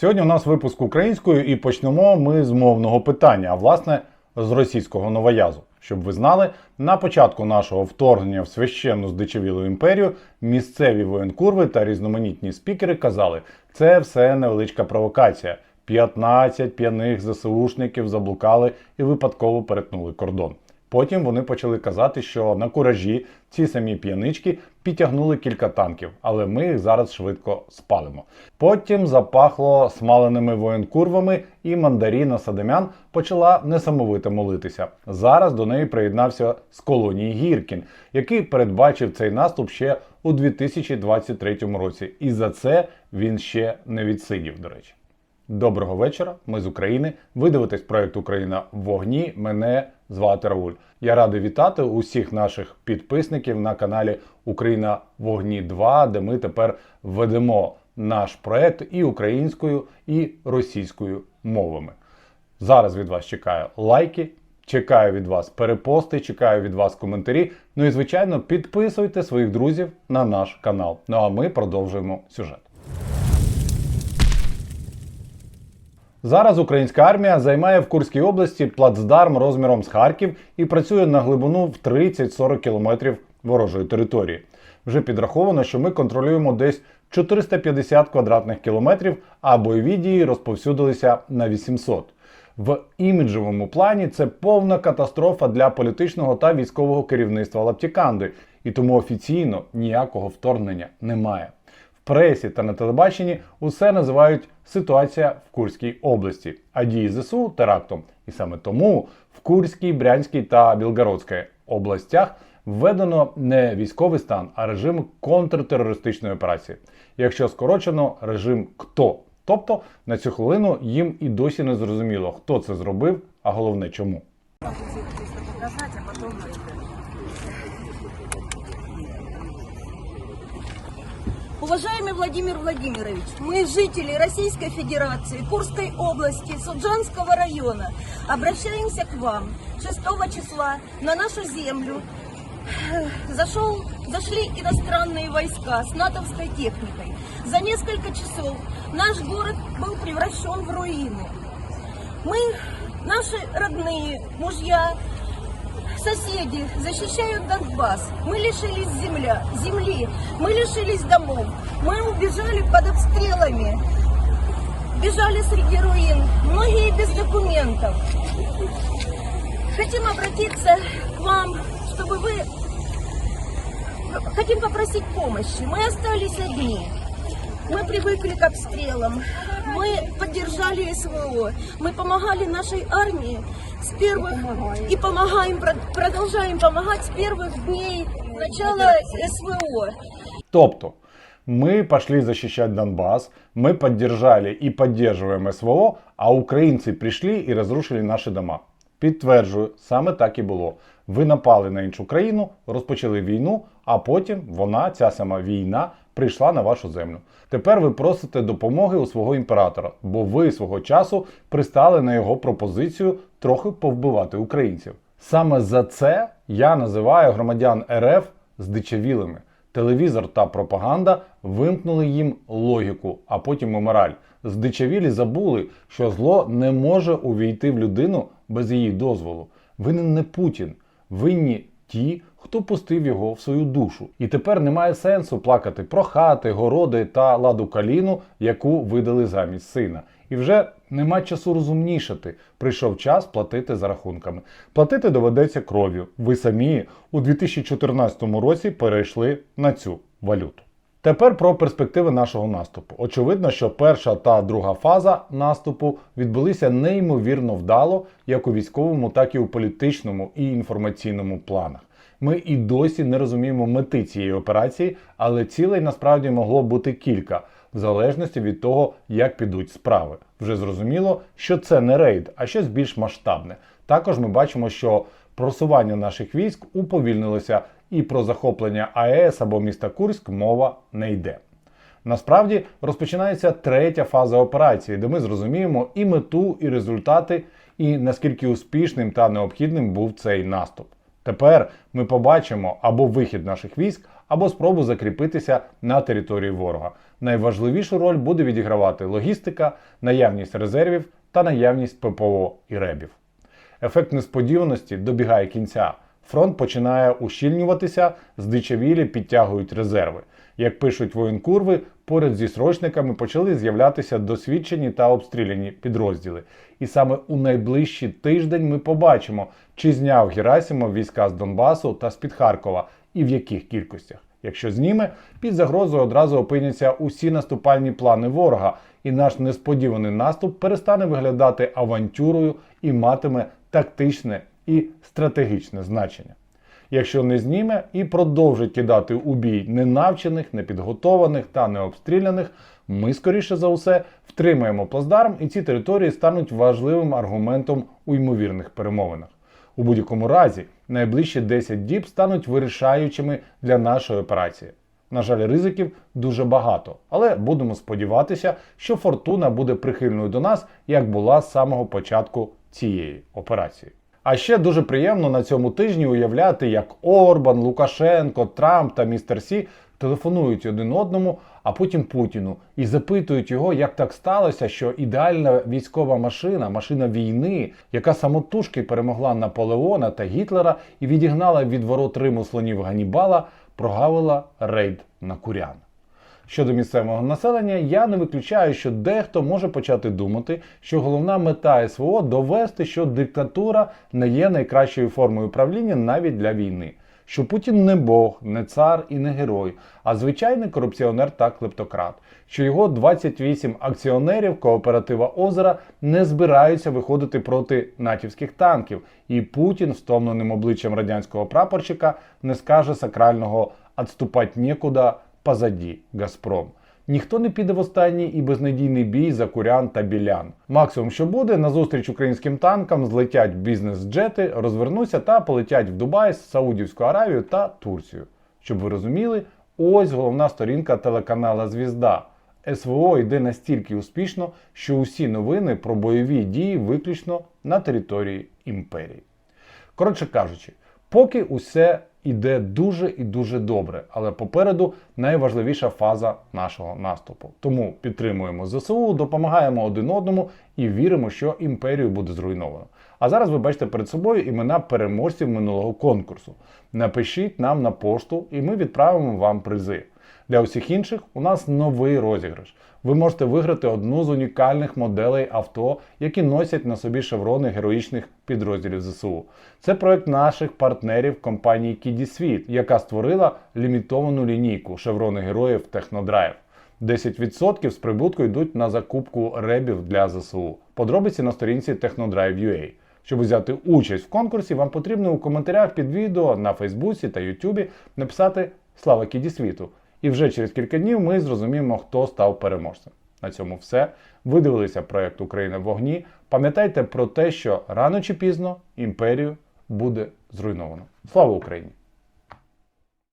Сьогодні у нас випуск українською і почнемо ми з мовного питання, а власне з російського новоязу. Щоб ви знали, на початку нашого вторгнення в священну здичавілу імперію місцеві воєнкурви та різноманітні спікери казали, це все невеличка провокація. 15 п'яних ЗСУшників заблукали і випадково перетнули кордон. Потім вони почали казати, що на куражі ці самі п'янички підтягнули кілька танків, але ми їх зараз швидко спалимо. Потім запахло смаленими воєнкурвами, і мандаріна Садемян почала несамовито молитися. Зараз до неї приєднався з колонії Гіркін, який передбачив цей наступ ще у 2023 році. І за це він ще не відсидів, до речі. Доброго вечора. Ми з України. Ви дивитесь проект Україна в вогні. Мене звати Рауль. Я радий вітати усіх наших підписників на каналі Україна в вогні 2, де ми тепер ведемо наш проект і українською, і російською мовами. Зараз від вас чекаю лайки, чекаю від вас перепости, чекаю від вас коментарі. Ну і звичайно, підписуйте своїх друзів на наш канал. Ну а ми продовжуємо сюжет. Зараз українська армія займає в Курській області плацдарм розміром з Харків і працює на глибину в 30-40 кілометрів ворожої території. Вже підраховано, що ми контролюємо десь 450 квадратних кілометрів, а бойові дії розповсюдилися на 800. В іміджовому плані це повна катастрофа для політичного та військового керівництва Лаптіканди, і тому офіційно ніякого вторгнення немає. Пресі та на телебаченні усе називають ситуація в Курській області, а дії ЗСУ терактом. І саме тому в Курській, Брянській та Білгородській областях введено не військовий стан, а режим контртерористичної операції. Якщо скорочено, режим КТО. Тобто на цю хвилину їм і досі не зрозуміло, хто це зробив, а головне чому. Уважаемый Владимир Владимирович, мы, жители Российской Федерации, Курской области, Суджанского района, обращаемся к вам 6 числа на нашу землю. Зашел, зашли иностранные войска с натовской техникой. За несколько часов наш город был превращен в руины. Мы, наши родные, мужья, Соседи защищают Донбасс. Мы лишились земля, земли, мы лишились домов. Мы убежали под обстрелами. Бежали среди руин, многие без документов. Хотим обратиться к вам, чтобы вы... Хотим попросить помощи. Мы остались одни. Мы привыкли к обстрелам. Мы поддержали СВО. Мы помогали нашей армии с первых и помогаем, прод- продолжаем помогать с первых дней начала СВО. Тобто, мы пошли защищать Донбасс, мы поддержали и поддерживаем СВО, а українці прийшли і розрушили наші дома. Підтверджую, саме так і було. Ви напали на іншу країну, розпочали війну, а потім вона, ця сама війна, прийшла на вашу землю. Тепер ви просите допомоги у свого імператора, бо ви свого часу пристали на його пропозицію трохи повбивати українців. Саме за це я називаю громадян РФ здичавілими. Телевізор та пропаганда вимкнули їм логіку, а потім і мораль. Здичавілі забули, що зло не може увійти в людину без її дозволу. Винен не Путін, винні ті, хто пустив його в свою душу. І тепер немає сенсу плакати про хати, городи та ладу каліну, яку видали замість сина. І вже нема часу розумнішати. Прийшов час платити за рахунками. Платити доведеться кров'ю. Ви самі у 2014 році перейшли на цю валюту. Тепер про перспективи нашого наступу. Очевидно, що перша та друга фаза наступу відбулися неймовірно вдало, як у військовому, так і у політичному і інформаційному планах. Ми і досі не розуміємо мети цієї операції, але цілей насправді могло бути кілька, в залежності від того, як підуть справи. Вже зрозуміло, що це не рейд, а щось більш масштабне. Також ми бачимо, що просування наших військ уповільнилося, і про захоплення АЕС або міста Курськ мова не йде. Насправді розпочинається третя фаза операції, де ми зрозуміємо і мету, і результати, і наскільки успішним та необхідним був цей наступ. Тепер ми побачимо або вихід наших військ, або спробу закріпитися на території ворога. Найважливішу роль буде відігравати логістика, наявність резервів та наявність ППО і ребів. Ефект несподіваності добігає кінця. Фронт починає ущільнюватися, здичавілі підтягують резерви. Як пишуть воєнкурви, поряд зі срочниками почали з'являтися досвідчені та обстріляні підрозділи. І саме у найближчий тиждень ми побачимо, чи зняв Герасимов війська з Донбасу та з-під Харкова і в яких кількостях. Якщо зніме, під загрозою одразу опиняться усі наступальні плани ворога, і наш несподіваний наступ перестане виглядати авантюрою і матиме тактичне і стратегічне значення. Якщо не зніме і продовжить кидати у бій ненавчених, непідготованих та необстріляних, ми, скоріше за усе, втримаємо плацдарм, і ці території стануть важливим аргументом у ймовірних перемовинах. У будь-якому разі, найближчі 10 діб стануть вирішаючими для нашої операції. На жаль, ризиків дуже багато, але будемо сподіватися, що фортуна буде прихильною до нас, як була з самого початку цієї операції. А ще дуже приємно на цьому тижні уявляти, як Орбан, Лукашенко, Трамп та містер Сі телефонують один одному, а потім Путіну і запитують його, як так сталося, що ідеальна військова машина, машина війни, яка самотужки перемогла Наполеона та Гітлера і відігнала від ворот Риму слонів Ганібала, прогавила рейд на курян. Щодо місцевого населення, я не виключаю, що дехто може почати думати, що головна мета СВО довести, що диктатура не є найкращою формою правління навіть для війни. Що Путін не Бог, не цар і не герой, а звичайний корупціонер та клептократ. Що його 28 акціонерів кооператива Озера не збираються виходити проти натівських танків, і Путін, втомленим обличчям радянського прапорщика, не скаже сакрального «отступать нікуди» позаді Газпром. Ніхто не піде в останній і безнадійний бій за курян та білян. Максимум, що буде, назустріч українським танкам злетять бізнес-джети, розвернуться та полетять в Дубай, Саудівську Аравію та Турцію. Щоб ви розуміли, ось головна сторінка телеканала Звізда. СВО йде настільки успішно, що усі новини про бойові дії виключно на території імперії. Коротше кажучи, поки усе іде дуже і дуже добре, але попереду найважливіша фаза нашого наступу. Тому підтримуємо ЗСУ, допомагаємо один одному і віримо, що імперію буде зруйновано. А зараз ви бачите перед собою імена переможців минулого конкурсу. Напишіть нам на пошту, і ми відправимо вам призи. Для усіх інших у нас новий розіграш. Ви можете виграти одну з унікальних моделей авто, які носять на собі шеврони героїчних підрозділів ЗСУ. Це проект наших партнерів компанії Кідісвіт, яка створила лімітовану лінійку шеврони героїв Технодрайв. 10% з прибутку йдуть на закупку ребів для ЗСУ. Подробиці на сторінці Technodrive.ua. Щоб взяти участь в конкурсі, вам потрібно у коментарях під відео на Фейсбуці та Ютубі написати Слава Кідісвіту. І вже через кілька днів ми зрозуміємо, хто став переможцем. На цьому все. Ви дивилися проект Україна в вогні. Пам'ятайте про те, що рано чи пізно імперію буде зруйновано. Слава Україні!